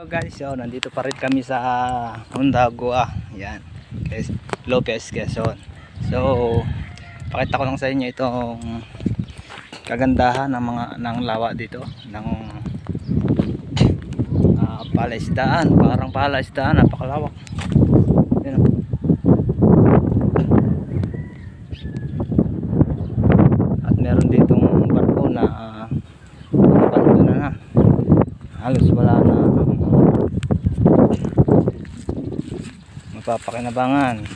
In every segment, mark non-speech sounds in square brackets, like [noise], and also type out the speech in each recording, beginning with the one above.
So guys, so, nandito pa rin kami sa Ondagua. Yan. Quez- Lopez, Quezon. So, pakita ko lang sa inyo itong kagandahan ng mga ng lawa dito ng ah, palaisdaan, parang palaisdaan, napakalawak. Yan. At meron ditong barko na uh, barko na na halos wala na mapapakinabangan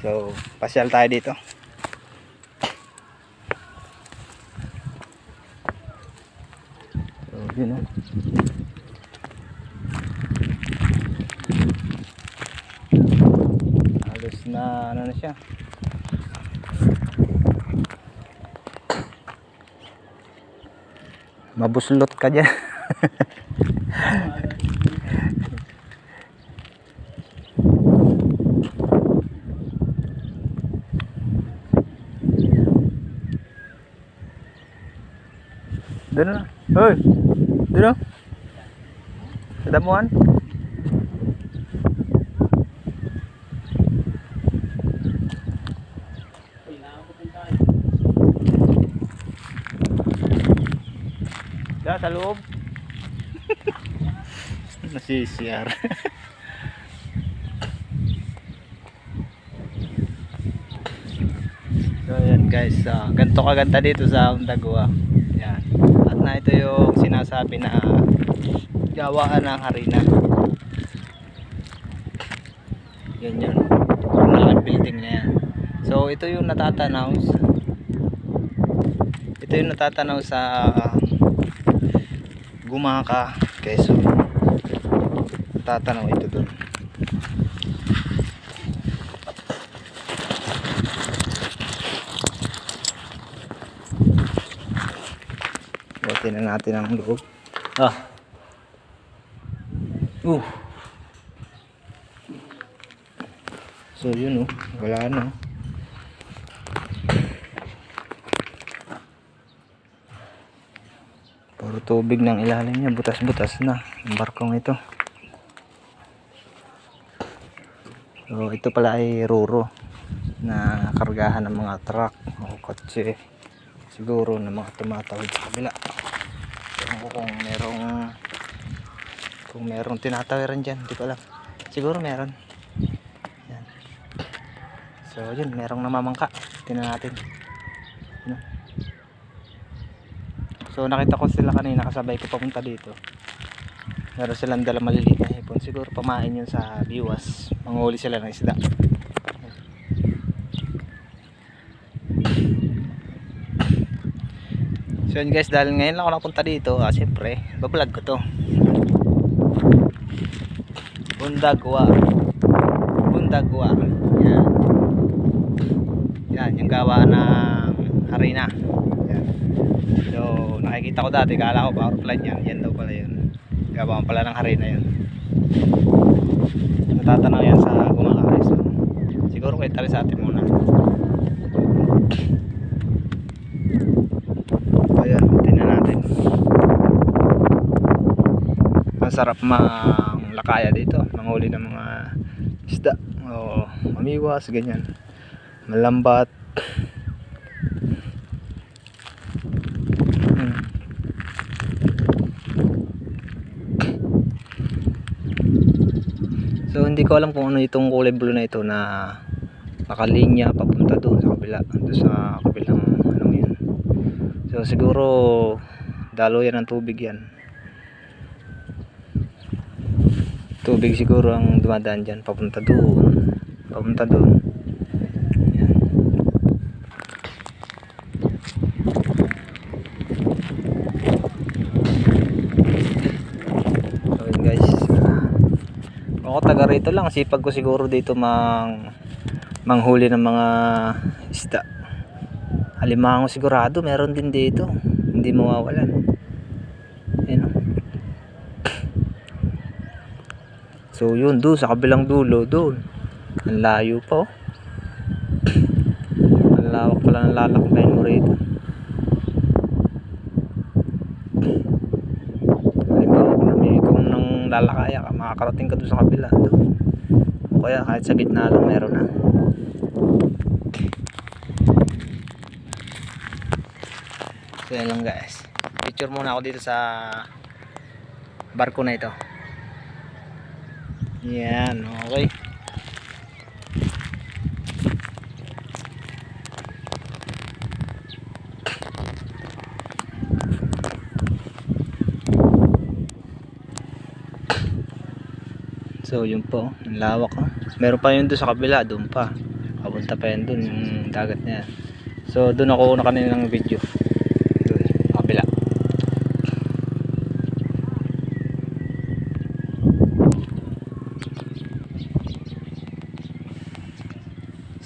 so pasyal tayo dito. So yun o halos na ano na siya. Mabuslot ka dyan [laughs] Doon na. Hoy. Doon na. Sa damuhan. Da, sa loob. [laughs] Nasisiyar. so yan guys, ah, ganito kaganda dito sa Ondagua. Yan. At na ito yung sinasabi na gawaan ng harina. Yan yun. Yung malaking building na yan. So ito yung natatanaw sa ito yung natatanaw sa Gumaka, Quezon. Natatanaw ito dun. Buti na natin ang loob. Ah. Uh. So yun oh, wala na. oh. Puro tubig ng ilalim niya, butas-butas na ang barkong ito. So ito pala ay ruro na kargahan ng mga truck o kotse siguro ng mga tumatawid sa kabila. Kung merong kung merong tinatawiran dyan, hindi ko alam. Siguro meron. Yan. So yun, merong namamangka. Tingnan natin. So nakita ko sila kanina kasabay ko papunta dito. Meron silang dala maliliit na hipon. Siguro pamain yun sa biwas. Manghuli sila ng isda. So yun guys, dahil ngayon lang ako napunta dito, ah, siyempre, bablog ko to. Bundagwa. Bundagwa. Yan. Yan, yung gawa ng harina. Yan. So, nakikita ko dati, kala ko power plant yan. Yan daw pala yun. Gawa pala ng harina yun. Natatanaw yan sa gumakaay. So, siguro kayo tali sa atin muna. Ayan, tingnan natin. Masarap mang lakaya dito. Manghuli ng mga isda. O mamiwas, ganyan. Malambat. So hindi ko alam kung ano itong kulay blue na ito na nakalinya papunta doon sa kabila doon sa kabilang ano yun so siguro dalo yan ng tubig yan tubig siguro ang dumadaan dyan papunta doon. Papunta doon. Yan. so guys. Ako taga rito lang. Sipag ko siguro dito mang manghuli ng mga isda. Alimango sigurado. Meron din dito. Hindi mawawalan Ayun, oh. So yun doon sa kabilang dulo doon ang layo pa oh. [clears throat] Ang lawak pala ng lalakbayin mo rito. Halimbawa kung, nang kung lalakaya ka makakarating ka doon sa kabila doon o kaya kahit sa gitna lang meron na. So yan lang guys. Picture muna ako dito sa barko na ito yan okay So yun po, ang lawak oh. Meron pa yun doon sa kabila, doon pa. Papunta pa yun doon, yung dagat niya. So doon ako una kanina ng video. Doon, sa kabila.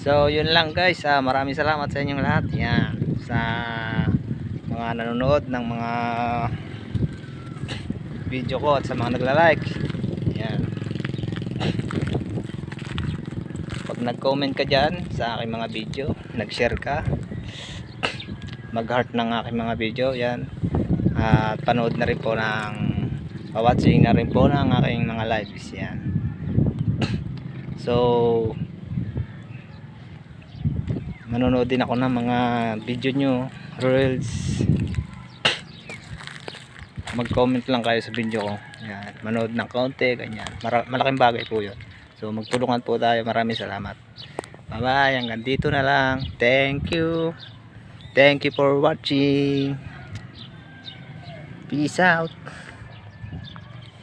So yun lang guys, ah, maraming salamat sa inyong lahat. Yan, sa mga nanonood ng mga video ko at sa mga nagla-like. Yan. Pag nag-comment ka dyan sa aking mga video, nag-share ka, mag-heart ng aking mga video, yan. At panood na rin po ng, watching na rin po ng aking mga lives, yan. So, manonood din ako ng mga video nyo, reels, mag-comment lang kayo sa video ko. Yan, manood ng kaunti, ganyan. Mara- malaking bagay po 'yon. So magtulungan po tayo. Maraming salamat. Bye-bye. Hanggang dito na lang. Thank you. Thank you for watching. Peace out.